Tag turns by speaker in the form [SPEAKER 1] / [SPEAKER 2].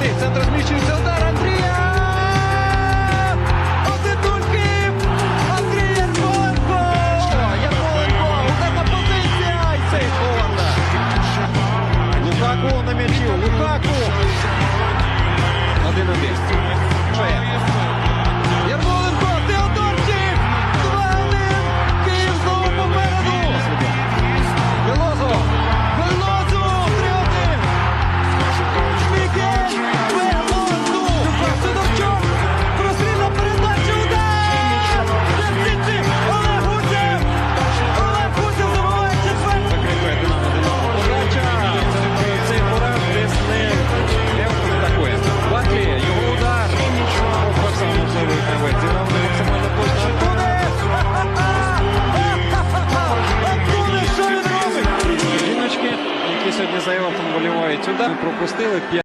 [SPEAKER 1] Сюди центр зміщується удар Андрія. Осидунки! Андрія Горко! Якого ударна позиція! І цей Лукаку на м'ячі! Лукаку! сьогодні заявив волівої тюди. Пропустили 5.